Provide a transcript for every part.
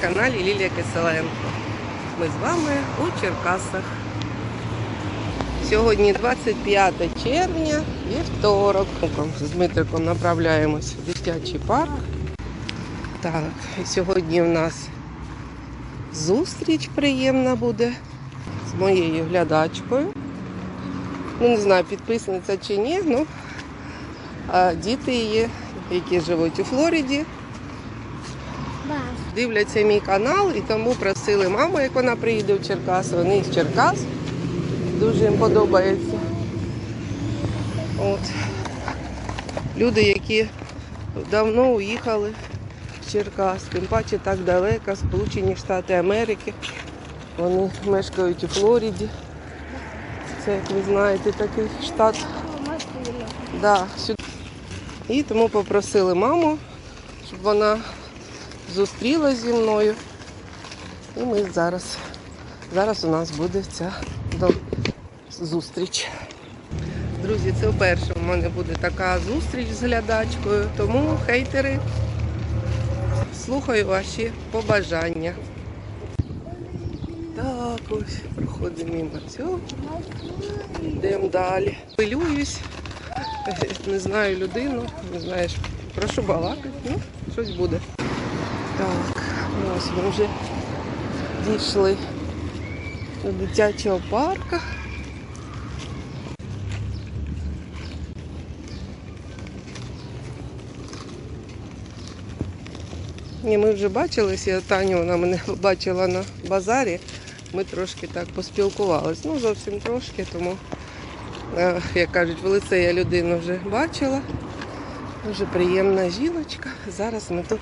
каналі Лілія Киселенко. Ми з вами у Черкасах. Сьогодні 25 червня, вівторок. З Дмитриком направляємось в дитячий парк. Так, сьогодні в нас зустріч приємна буде з моєю глядачкою. Ну, не знаю, підписниця чи ні, ну діти її, які живуть у Флориді, дивляться мій канал і тому просили маму, як вона приїде в Черкас. Вони з Черкас. Дуже їм подобається. От. Люди, які давно уїхали в Черкас, тим паче так далеко, Сполучені Штати Америки. Вони мешкають у Флориді. Це, як ви знаєте, такий штат. Да, сюди. І тому попросили маму, щоб вона зустрілася зі мною. І ми зараз, зараз у нас буде ця зустріч. Друзі, це вперше у мене буде така зустріч з глядачкою, тому хейтери, слухаю ваші побажання. Так, ось проходимо мимо цього. Йдемо далі. Хвилююсь, не знаю людину, не знаєш, про що балакати, ну, щось буде. Так, ось ми вже дійшли до дитячого парку. Ні, ми вже бачилися, Таню вона мене бачила на базарі. Ми трошки так поспілкувалися. Ну, зовсім трошки, тому, е, як кажуть, в лице я людину вже бачила. Дуже приємна жіночка. Зараз ми тут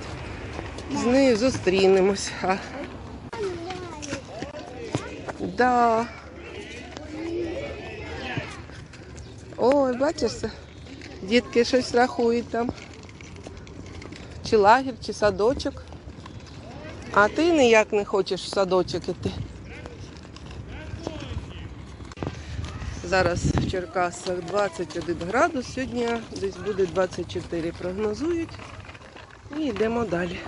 з нею зустрінемось. А, да. Ой, бачиш, дітки щось рахують там. Чи лагерь, чи садочок. А ти ніяк не хочеш в садочок іти. Зараз в Черкасах 21 градус, сьогодні десь буде 24 прогнозують. І йдемо далі.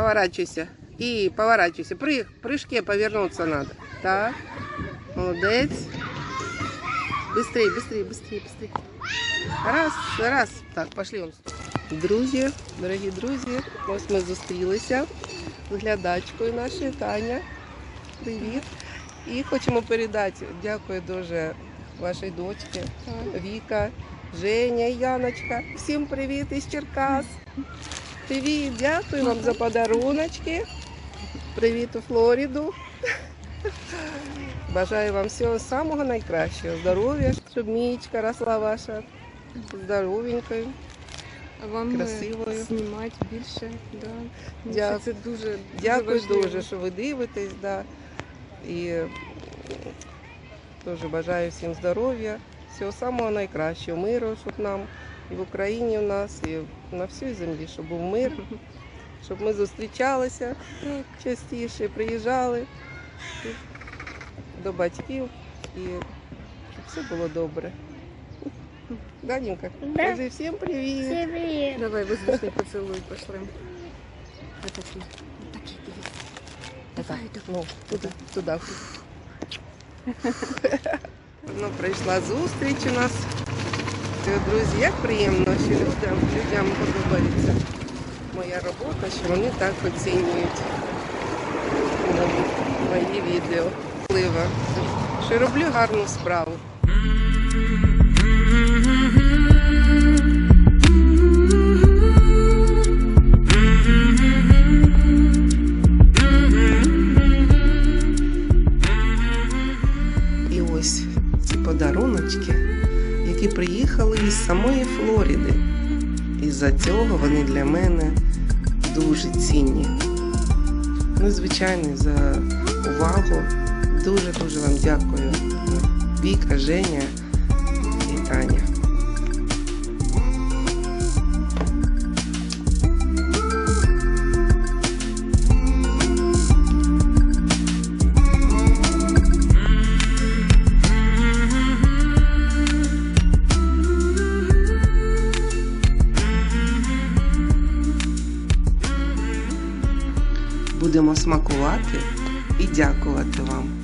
Поворачивайся. И поворачивайся. При прыжке повернуться надо. Так. Молодець. Быстрее, быстрее, быстрее, быстрее. Раз, раз. Так, пошли. он. Друзі, дорогі друзі, ось ми зустрілися з глядачкою нашою Таня. Привіт. І хочемо передати, дякую дуже вашій дочці, Віка, Женя, Яночка. Всім привіт із Черкас. Привіт, дякую вам за подаруночки. Привіт у Флориду. Бажаю вам всього самого найкращого. Здоров'я, щоб Мічка росла ваша здоровенькою. Вам Красивою. е, знімати більше, да. Тому Дя- що це дуже, Дякую важливо. дуже, що ви дивитесь. Да. І дуже бажаю всім здоров'я, всього самого найкращого, миру, щоб нам і в Україні в нас, і на всій землі, щоб був мир, щоб ми зустрічалися частіше, приїжджали до батьків і щоб все було добре. Гаденька, Да. кажи всім привіт. Всем привет. Давай воздушний поцілуй пошли. Отакий. Отакий, дивись. Давай, Ну, туди, туди. ну, прийшла зустріч у нас. Е, Друзі, як приємно, що людям, людям подобається моя робота, що вони так оцінюють мої відео. Що роблю гарну справу. Які приїхали із самої Флориди. І за цього вони для мене дуже цінні. Ну, звичайно, за увагу. Дуже-дуже вам дякую. Віка, Женя і Таня. Смакувати і дякувати вам.